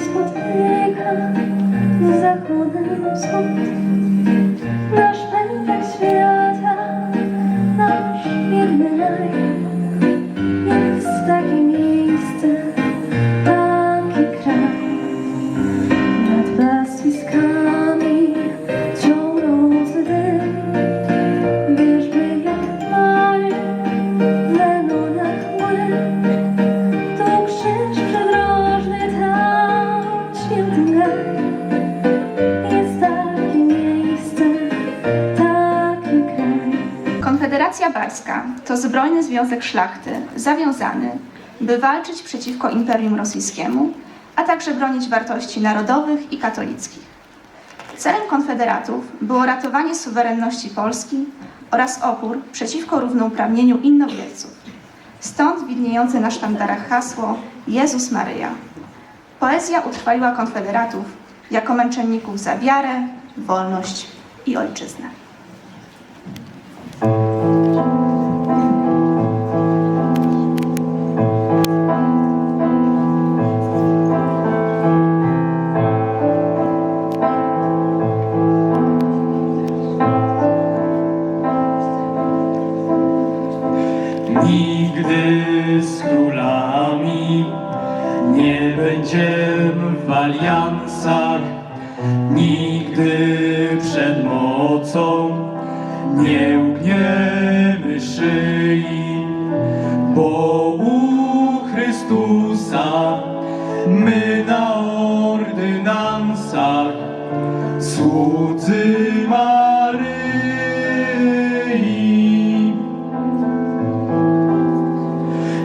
gdzie się spotyka z To zbrojny związek szlachty zawiązany, by walczyć przeciwko Imperium Rosyjskiemu, a także bronić wartości narodowych i katolickich. Celem konfederatów było ratowanie suwerenności Polski oraz opór przeciwko równouprawnieniu innowierców. Stąd widniejące na sztandarach hasło Jezus Maryja. Poezja utrwaliła konfederatów jako męczenników za wiarę, wolność i ojczyznę. Nigdy przed mocą nie ugniemy szyi, bo u Chrystusa my na ordynansach słudzy Maryi.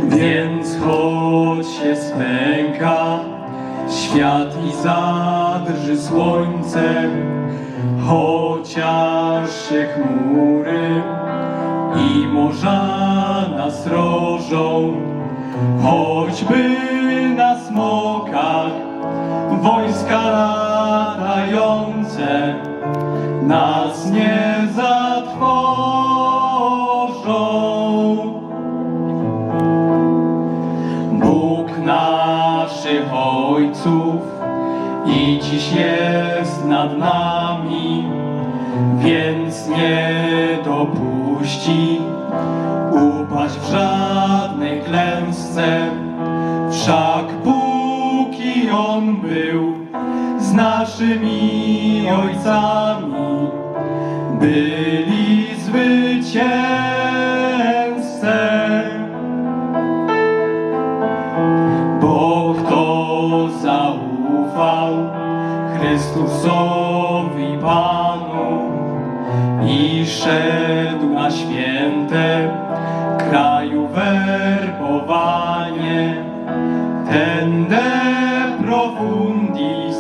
Więc choć się spęka świat i zadrży słońce, chociaż się chmury i morza nas rożą, choćby na smokach wojska latające nas nie zatrwożą. Bóg naszych ojców i dziś jest nad nami, więc nie dopuści upaść w żadnej klęsce. Wszak póki On był z naszymi ojcami, byli zwycięzcy. Chrystusowi Panu i szedł na święte kraju werbowanie, ten de profundis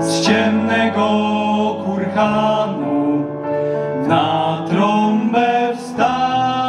z ciemnego kurhanu na trąbę wstaje.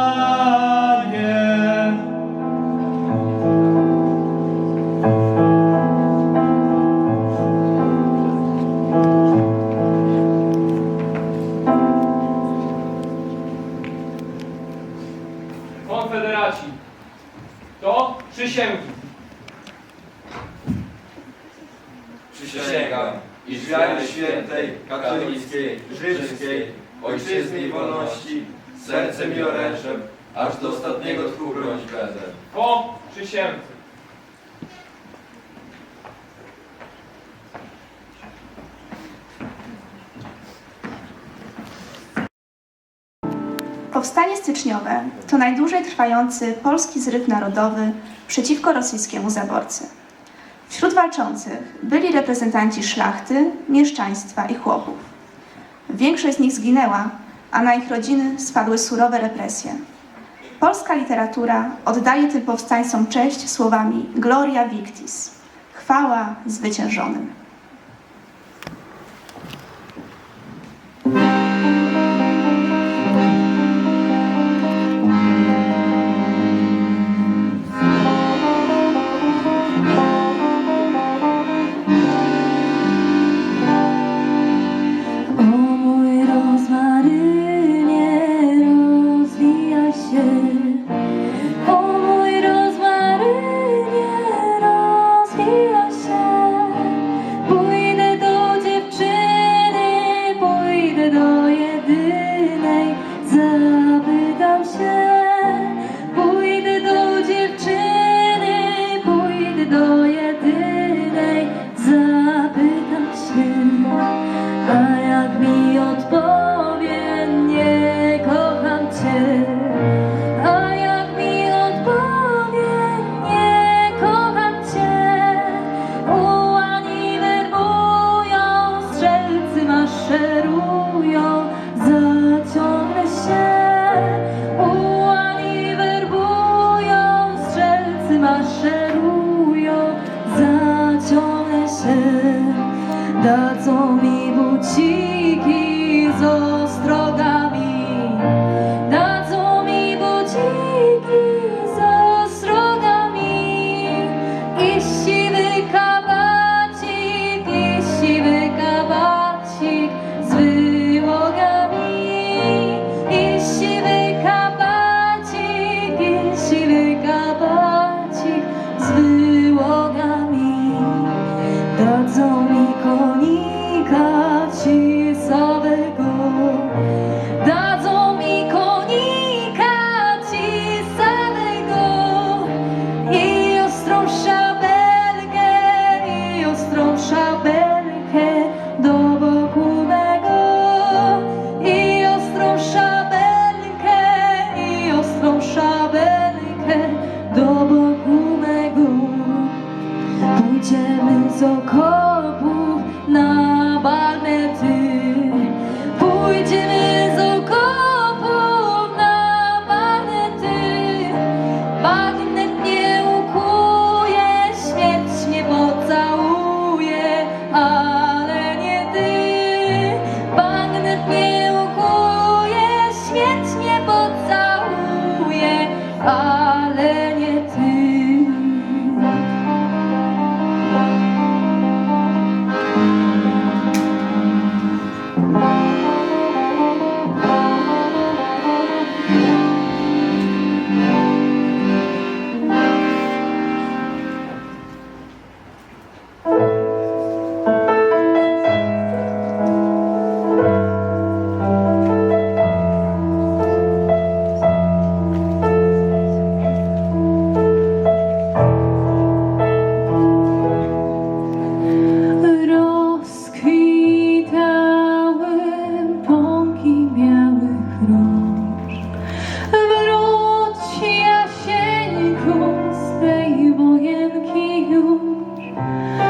Polski zryw narodowy przeciwko rosyjskiemu zaborcy. Wśród walczących byli reprezentanci szlachty, mieszczaństwa i chłopów. Większość z nich zginęła, a na ich rodziny spadły surowe represje. Polska literatura oddaje tym powstańcom cześć słowami Gloria Victis chwała zwyciężonym. zone. 希望引起湧。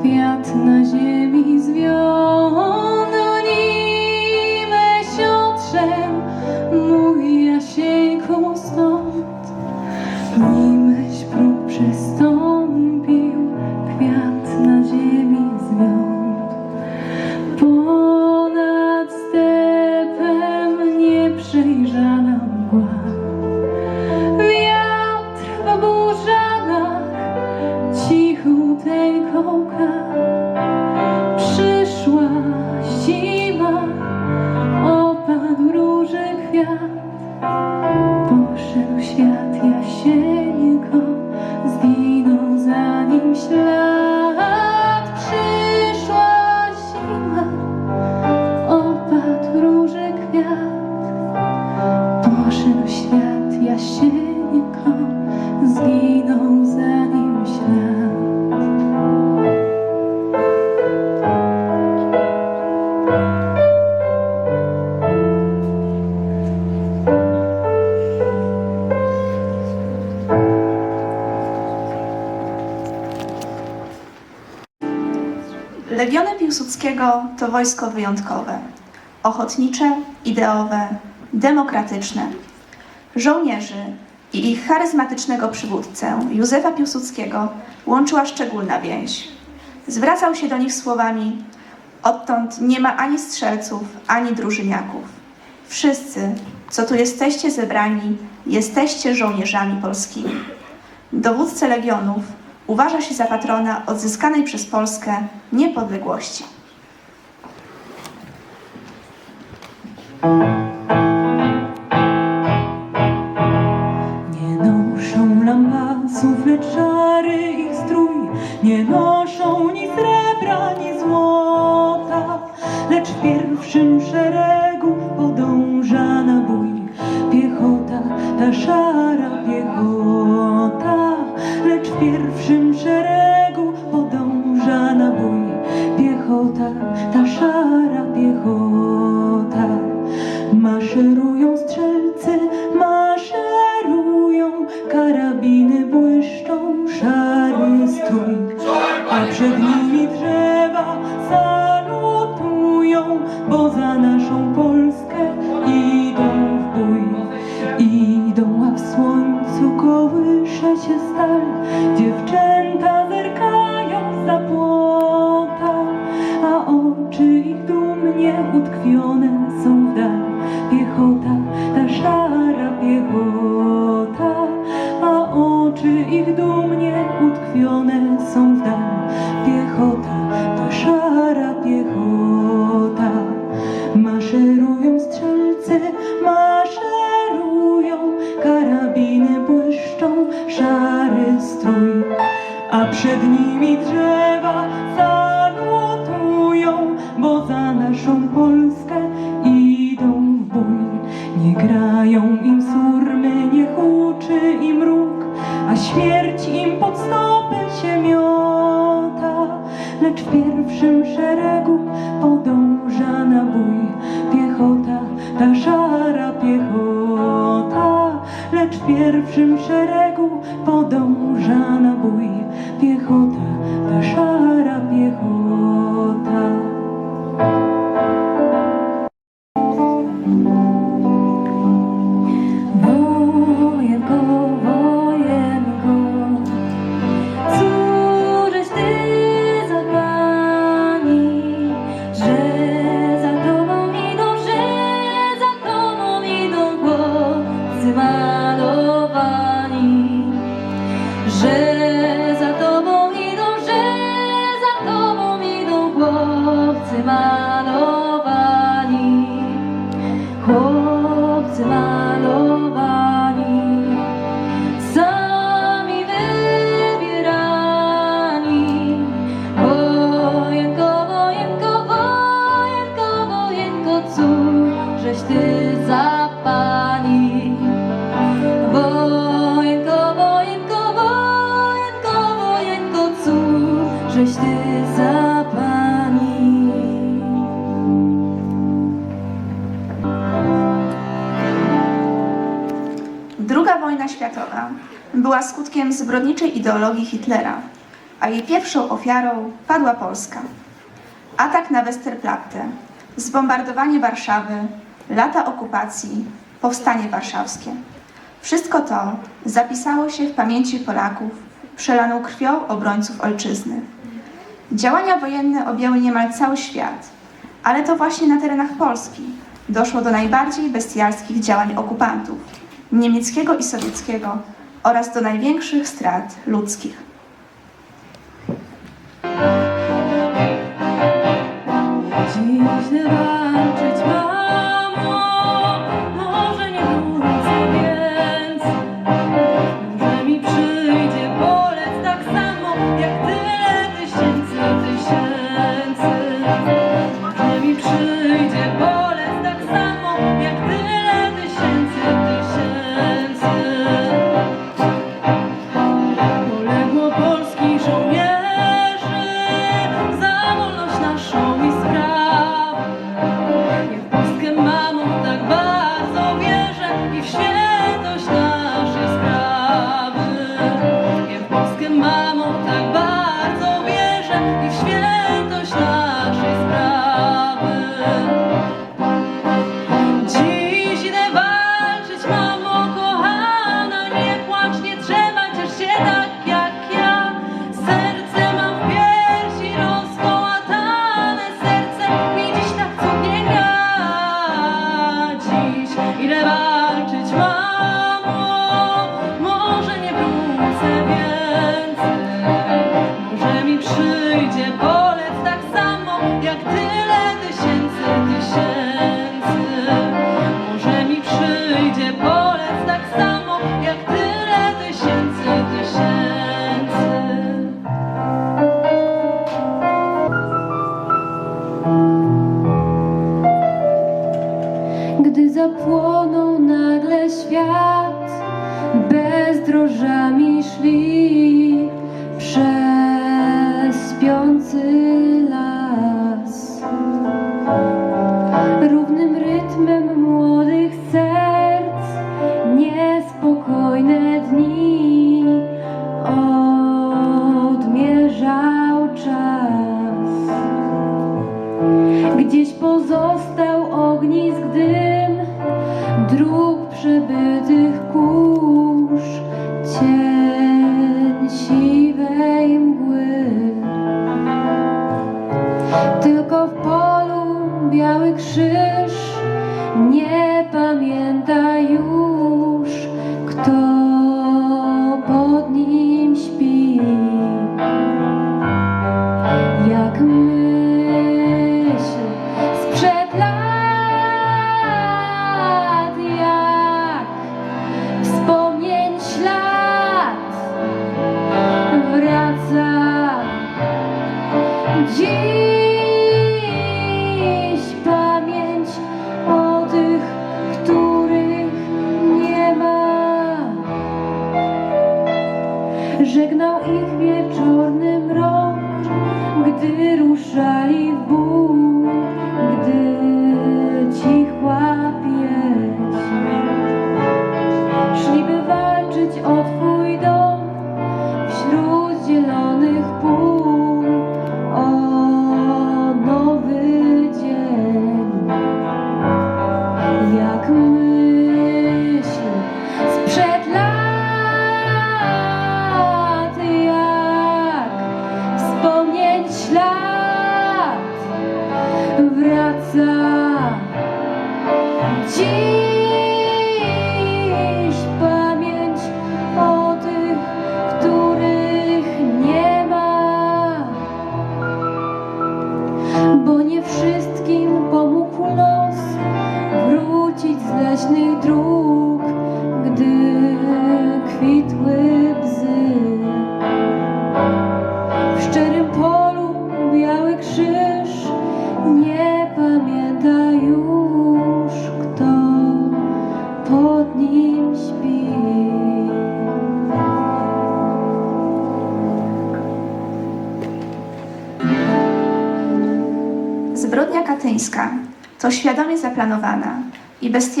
kwiat na ziemi związ. Miłosieńko. Legiony Piłsudskiego to wojsko wyjątkowe, ochotnicze, ideowe, demokratyczne. Żołnierzy, i ich charyzmatycznego przywódcę, Józefa Piłsudskiego, łączyła szczególna więź. Zwracał się do nich słowami: Odtąd nie ma ani strzelców, ani drużyniaków. Wszyscy, co tu jesteście zebrani, jesteście żołnierzami polskimi. Dowódcę legionów uważa się za patrona odzyskanej przez Polskę niepodległości. lecz w pierwszym szeregu podąża na bój piechota, ta szara piechota. żeś Ty za Pani. Wojenko, wojenko, wojenko, wojenko, cóż żeś Ty za Pani. Druga wojna światowa była skutkiem zbrodniczej ideologii Hitlera, a jej pierwszą ofiarą padła Polska. Atak na Westerplatte, zbombardowanie Warszawy, lata okupacji, powstanie warszawskie. Wszystko to zapisało się w pamięci Polaków, przelaną krwią obrońców ojczyzny. Działania wojenne objęły niemal cały świat, ale to właśnie na terenach Polski doszło do najbardziej bestialskich działań okupantów niemieckiego i sowieckiego oraz do największych strat ludzkich.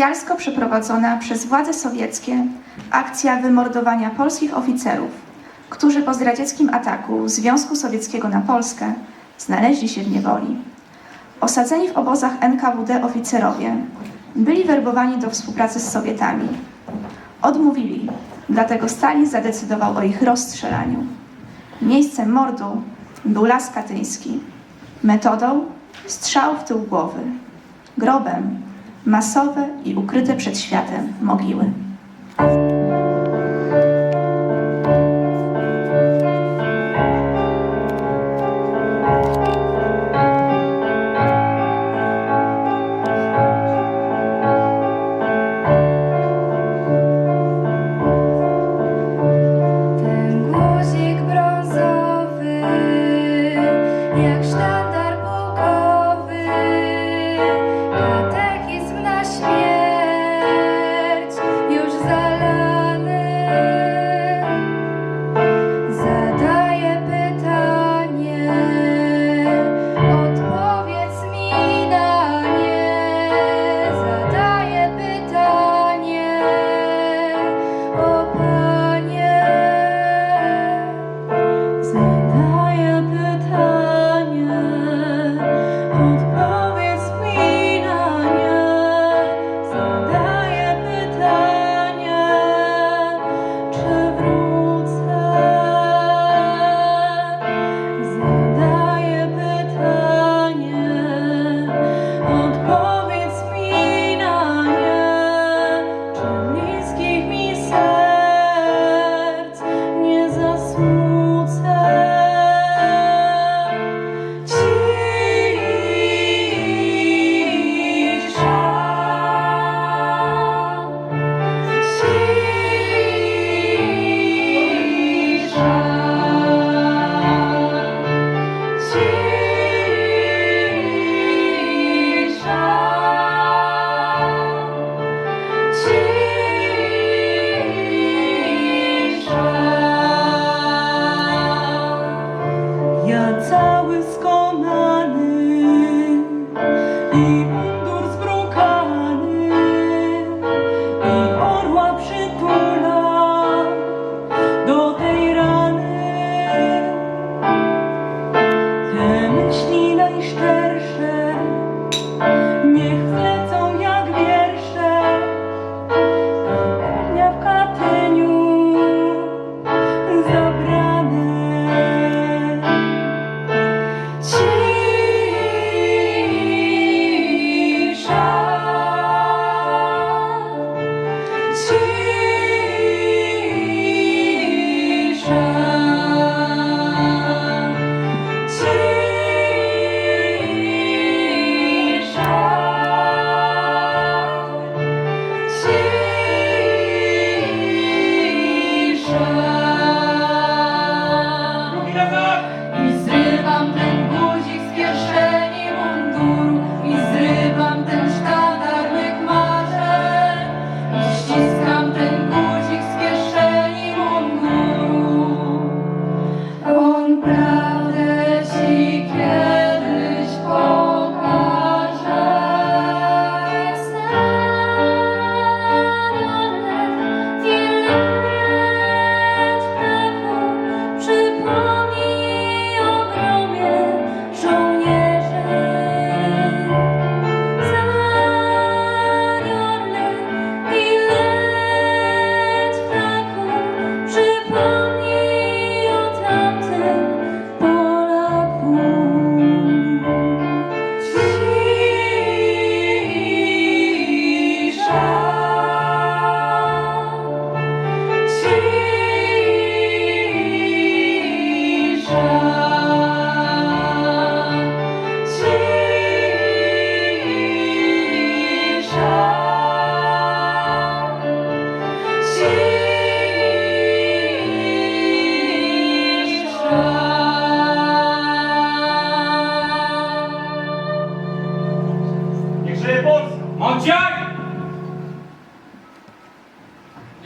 bestialsko przeprowadzona przez władze sowieckie akcja wymordowania polskich oficerów, którzy po zdradzieckim ataku Związku Sowieckiego na Polskę znaleźli się w niewoli. Osadzeni w obozach NKWD oficerowie byli werbowani do współpracy z Sowietami. Odmówili, dlatego Stalin zadecydował o ich rozstrzelaniu. Miejscem mordu był Las Katyński. Metodą strzał w tył głowy. Grobem masowe i ukryte przed światem mogiły.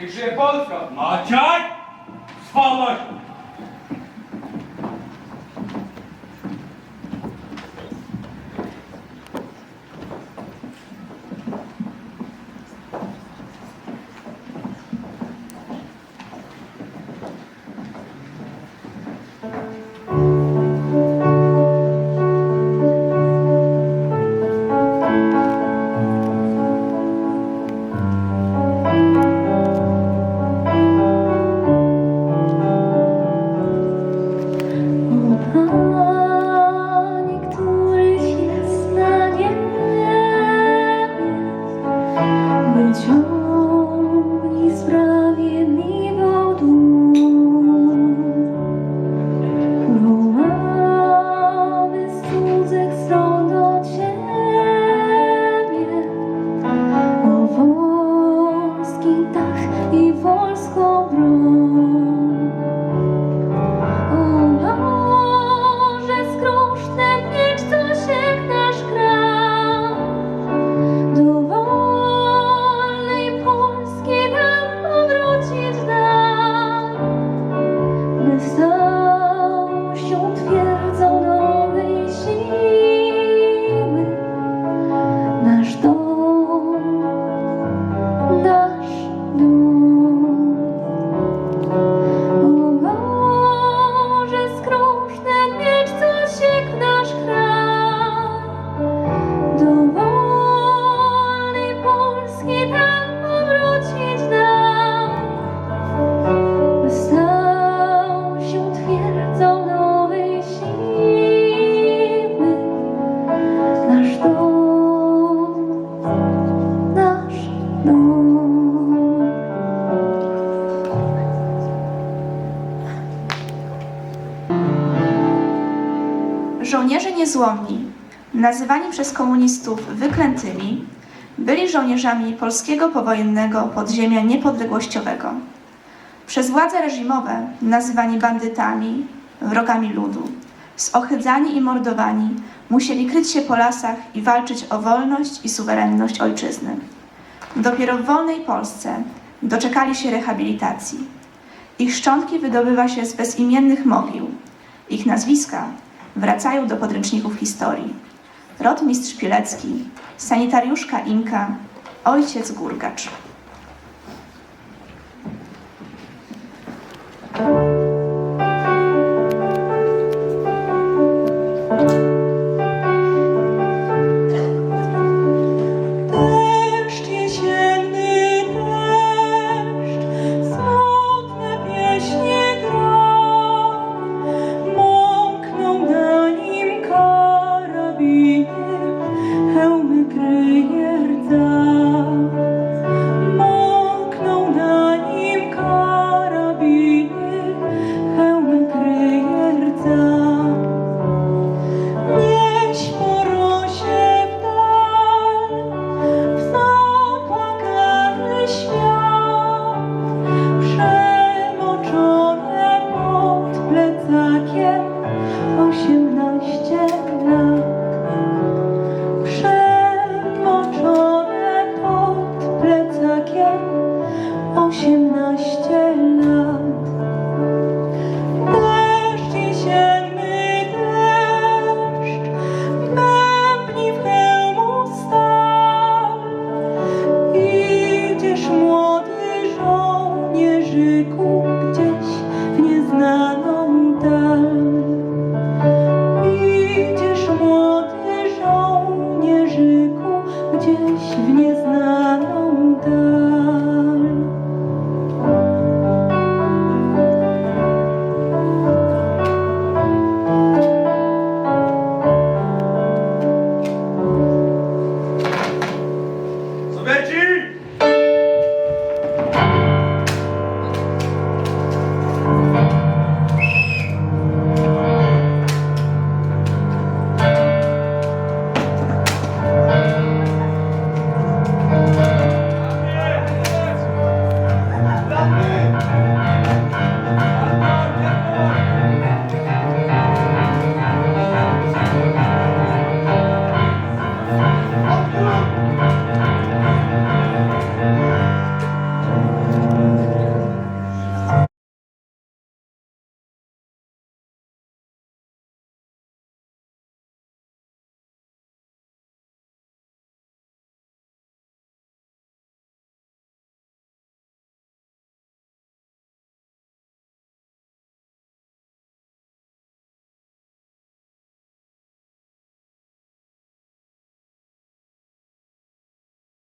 Якщо є палка, мовчать! Спалах! Nazywani przez komunistów wyklętymi, byli żołnierzami polskiego powojennego podziemia niepodległościowego. Przez władze reżimowe nazywani bandytami, wrogami ludu, zohydzani i mordowani, musieli kryć się po lasach i walczyć o wolność i suwerenność ojczyzny. Dopiero w wolnej Polsce doczekali się rehabilitacji. Ich szczątki wydobywa się z bezimiennych mogił. Ich nazwiska wracają do podręczników historii. Rotmistrz Pilecki, sanitariuszka Inka, ojciec Gurgacz.